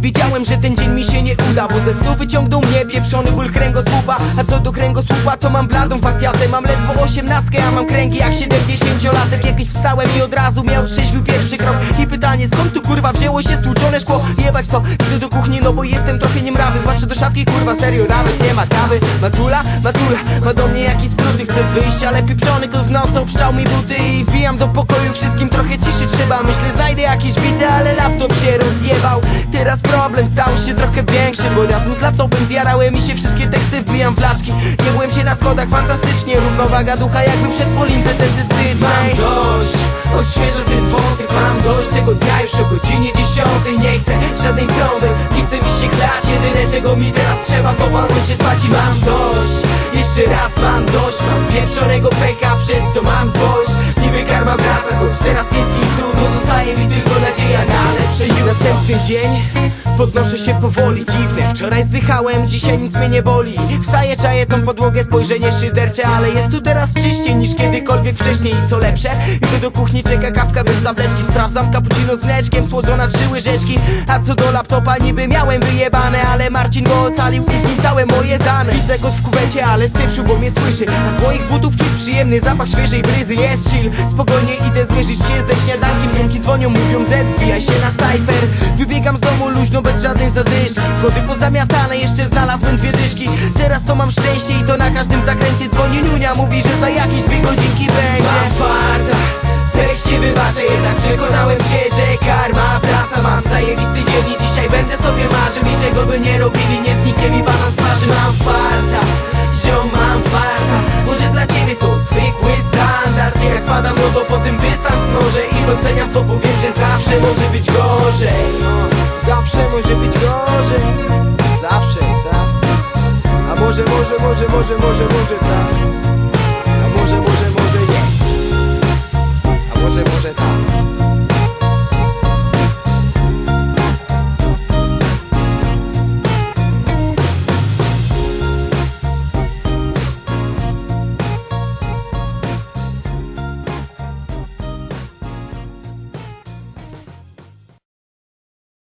wiedziałem, że ten dzień mi się nie uda Bo ze snu wyciągnął mnie pieprzony ból kręgosłupa A co do kręgosłupa, to mam bladą facjatę Mam ledwo osiemnastkę, a mam kręgi jak siedemdziesięciolatek. Kiedyś wstałem i od razu miał trzeźwy pierwszy tu kurwa wzięło się stłuczone szkło? Jebać to, idę do kuchni, no bo jestem trochę niemrawy. Patrzę do szafki, kurwa, serio, nawet nie ma kawy Matula, matula, ma do mnie jakiś skróty Chcę wyjść, ale pieprzony kot w nocy obszczał mi buty I wbijam do pokoju, wszystkim trochę ciszy trzeba. Myślę, znajdę jakieś bity, ale laptop się rozjebał. Teraz problem stał się trochę większy Bo razem z laptopem zjarały mi się wszystkie teksty. Wbijam flaczki, nie byłem się na schodach fantastycznie. Równowaga ducha jakbym przed polince dentystycznej Mam dość, odświeżam ten dość tego dnia już o godzinie dziesiątej Nie chcę żadnej trąby, nie chcę mi się chlać Jedyne czego mi teraz trzeba to walnąć się spać. I mam dość, jeszcze raz mam dość. Mam pieprzonego pecha, przez co mam złość. Niby karma wraca, choć teraz jest ich trudno. Zostaje mi tylko nadzieja na lepsze jutro Następny dzień, podnoszę się powoli Dziwne, wczoraj zdychałem, dzisiaj nic mnie nie boli. Wstaję, czaję tą podłogę, spojrzenie szydercze Ale jest tu teraz czyściej niż kiedykolwiek wcześniej. I co lepsze, idę do kuchni, czeka kawka bez tabletki Sprawdzam cappuccino z mleczkiem, słodzona trzy łyżeczki. A co do laptopa, niby miałem wyjebane Ale Marcin go ocalił i z nim całe moje dane. Widzę go w kuwecie, ale spieprzył, bo mnie słyszy. A z moich butów czuć przyjemny zapach świeżej bryzy Jest chill, spokojnie idę zmierzyć się ze śniadankiem Dzwonią, mówią Z, wbijaj się na cypher. Wybiegam z domu luźno, bez żadnej zadyszki. Schody pozamiatane, jeszcze znalazłem dwie dyszki. Teraz to mam szczęście i to na każdym zakręcie Dzwoni Niunia, mówi, że za jakieś dwie godzinki będzie. Mam farta, też się wybaczę Jednak przekonałem się, że karma wraca. Mam zajebisty dzień i dzisiaj będę sobie marzył. Niczego by nie robili, nie zniknie mi banan gorzej Zawsze może być gorzej Zawsze, tak? A może, może, może, może, może, może, tak?